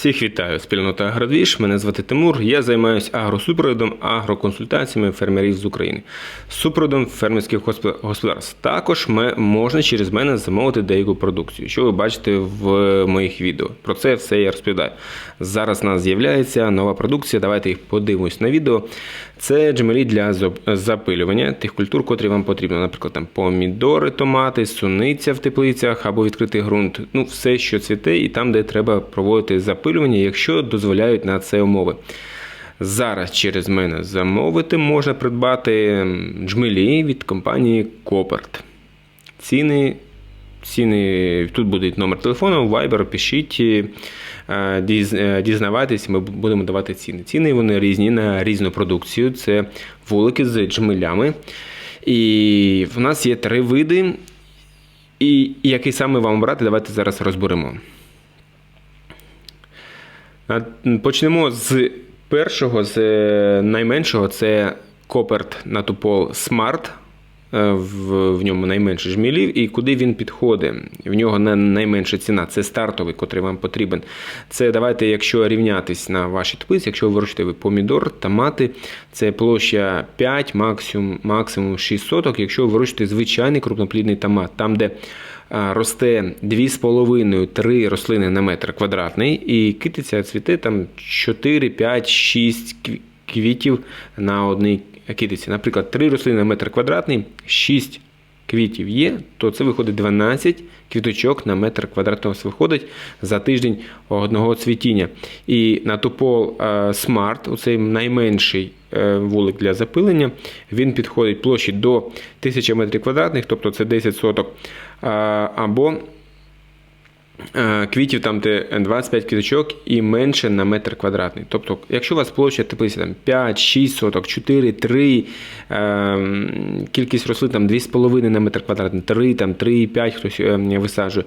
Всіх вітаю, спільнота Агродвіж. Мене звати Тимур. Я займаюся агросупроводом, агроконсультаціями фермерів з України, супроводом фермерських господарств. Також ме- можна через мене замовити деяку продукцію, що ви бачите в моїх відео. Про це все я розповідаю. Зараз у нас з'являється нова продукція. Давайте їх подивимось на відео. Це джемелі для запилювання тих культур, котрі вам потрібно. Наприклад, там помідори, томати, суниця в теплицях або відкритий ґрунт. Ну, все, що цвіте, і там, де треба проводити запилювання, якщо дозволяють на це умови. Зараз через мене замовити можна придбати джмелі від компанії Коперт. Ціни Ціни тут буде номер телефону, Viber, пишіть, е, е, дізнавайтесь, ми будемо давати ціни. Ціни вони різні на різну продукцію. Це вулики з джмелями. І в нас є три види. І який саме вам брати, давайте зараз розберемо. Почнемо з першого, з е, найменшого, це Коперт Натупол Smart. Е, В, в ньому найменше жмілів, і куди він підходить. В нього найменша ціна. Це стартовий, котрий вам потрібен. Це давайте, якщо рівнятись на вашій теплиці, якщо ви вирощуєте ви помідор, томати, це площа 5, максимум, максимум 6 соток. Якщо ви вирощуєте звичайний крупноплідний томат, там, де росте 2,5-3 рослини на метр квадратний, і китиця цвіте там 4, 5, 6 кві- квітів на одній китиці. Наприклад, 3 рослини на метр квадратний, 6 квітів є, то це виходить 12 квіточок на метр квадратний у виходить за тиждень одного цвітіння. І на топол е, Smart, оцей найменший е, вулик для запилення, він підходить площі до 1000 метрів квадратних, тобто це 10 соток. е, Або Е, квітів там де 25 квіточок і менше на метр квадратний. Тобто, якщо у вас площа теплиці там 5, 6 соток, 4, 3, е, кількість рослин там 2,5 на метр квадратний, 3, там 3,5 хтось е, висаджує,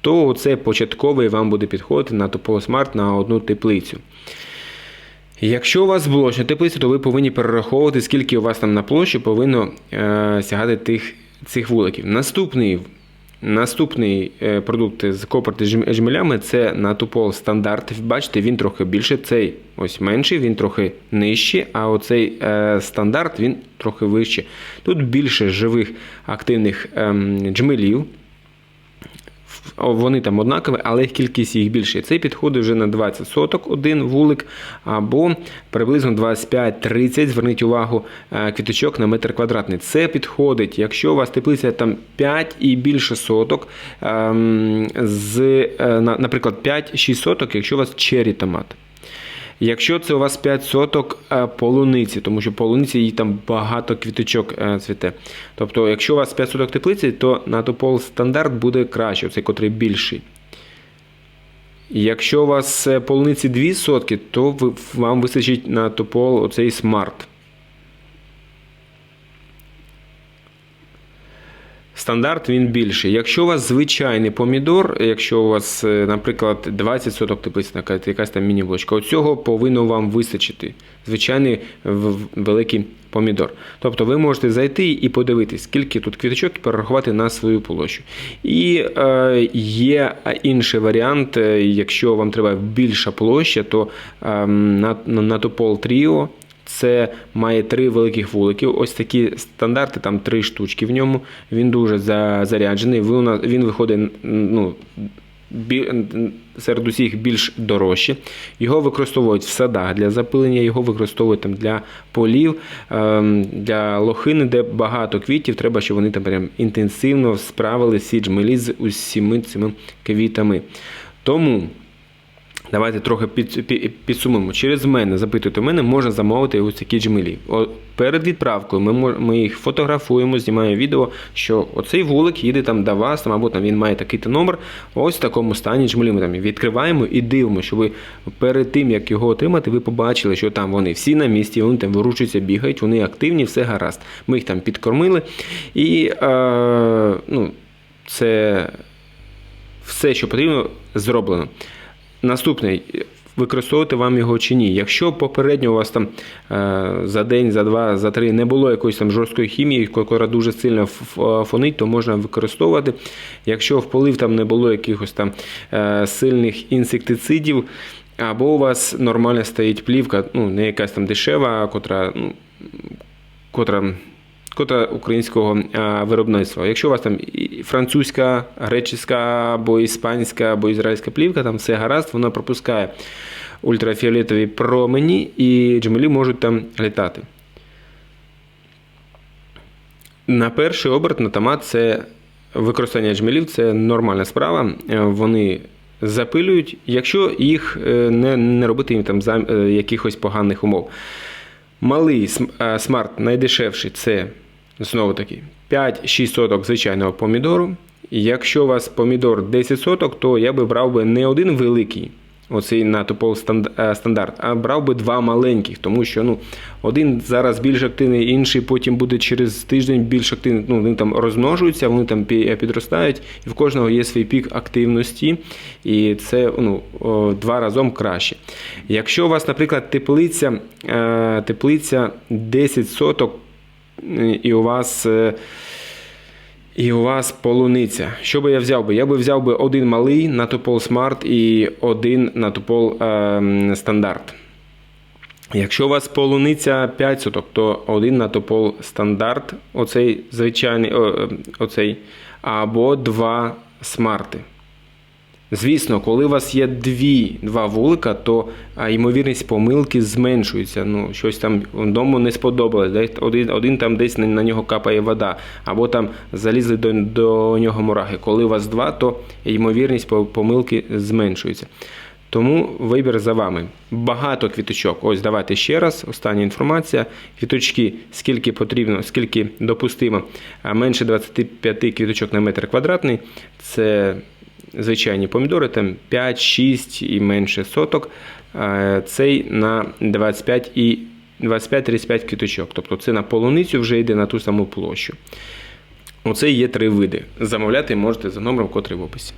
то це початковий вам буде підходити на Тополо Смарт на одну теплицю. Якщо у вас блочна теплиця, то ви повинні перераховувати, скільки у вас там на площі повинно е, сягати тих, цих вуликів. Наступний Наступний е, продукт з копорти жмелями це натупол стандарт. Бачите, він трохи більше. Цей ось менший, він трохи нижчий, а оцей е, стандарт він трохи вищий. Тут більше живих активних ем, джмелів. Вони там однакові, але їх кількість їх більше. Цей підходить вже на 20 соток один вулик, або приблизно 25-30, зверніть увагу, е, квіточок на метр квадратний. Це підходить, якщо у вас теплиця там 5 і більше соток, ем, з, е, наприклад, 5-6 соток, якщо у вас черрі томат. Якщо це у вас 5 соток е, полуниці, тому що полуниці їй там багато квіточок е, цвіте. Тобто, якщо у вас 5 соток теплиці, то на топол стандарт буде краще, цей котрий більший. Якщо у вас е, полуниці 2 сотки, то вам вистачить на топол оцей смарт. Стандарт він більший. Якщо у вас звичайний помідор, якщо у вас, е, наприклад, 20 соток теплиці, якась там міні-блочка, оцього повинно вам вистачити. Звичайний великий помідор. Тобто ви можете зайти і подивитись, скільки тут квіточок і перерахувати на свою площу. І е, є інший варіант, е, якщо вам треба більша площа, то е, на, на, на Топол Тріо це має три великих вулики. Ось такі стандарти, там три штучки в ньому. Він дуже за- заряджений. Він, виходить ну, серед усіх більш дорожче. Його використовують в садах для запилення, його використовують там для полів, ем, для лохини, де багато квітів. Треба, щоб вони там прям інтенсивно справили всі джмелі з усіми цими квітами. Тому. Давайте трохи під, під, підсумуємо. Через мене запитуйте мене, можна замовити ось такі джмелі. Перед відправкою ми, ми їх фотографуємо, знімаємо відео, що оцей вулик їде там до вас, там, або там він має такий-то номер. Ось в такому стані джмелі ми там відкриваємо і дивимося, щоб ви перед тим, як його отримати, ви побачили, що там вони всі на місці, вони там вирушуються, бігають, вони активні, все гаразд. Ми їх там підкормили. І е, ну, це все, що потрібно, зроблено. Наступний використовувати вам його чи ні. Якщо попередньо у вас там е, за день, за два, за три не було якоїсь там жорсткої хімії, яка дуже сильно фонить, то можна використовувати. Якщо в полив там не було якихось там е, сильних інсектицидів, або у вас нормально стоїть плівка, ну не якась там дешева, котра, ну, котра котра українського виробництва. Якщо у вас там французька, греческа, або іспанська, або ізраїльська плівка, там все гаразд, вона пропускає ультрафіолетові промені, і джмелі можуть там літати. На перший оберт на томат це використання джмелів це нормальна справа. Е, Вони запилюють, якщо їх е, не, не робити їм там за е, якихось поганих умов. Малий е, смарт найдешевший це знову таки 5-6 соток звичайного помідору. Якщо у вас помідор 10 соток, то я би брав би не один великий, оцей на топов стандарт, а брав би два маленьких, тому що ну, один зараз більш активний, інший потім буде через тиждень більш активний. Ну, вони там розмножуються, вони там підростають, і в кожного є свій пік активності, і це ну, два разом краще. Якщо у вас, наприклад, теплиця, е, теплиця 10 соток, е, і у вас. е, і у вас полуниця. Що би я взяв би? Я би взяв би один малий на Топол Smart і один на Топол ем, стандарт. Якщо у вас полуниця 5 соток, то один на Топол стандарт, оцей звичайний, о, е, оцей, або два смарти. Звісно, коли у вас є дві, два вулика, то ймовірність помилки зменшується. Ну, щось там дому не сподобалось. Один, один там десь на, нього капає вода, або там залізли до, до нього мурахи. Коли у вас два, то ймовірність помилки зменшується. Тому вибір за вами. Багато квіточок. Ось давайте ще раз. Остання інформація. Квіточки, скільки потрібно, скільки допустимо, менше 25 квіточок на метр квадратний. Це звичайні помідори, там 5-6 і менше соток. Е, Цей на 25 і 25-35 квіточок. Тобто це на полуницю вже йде на ту саму площу. Оце є три види. Замовляти можете за номером, котрий в описі.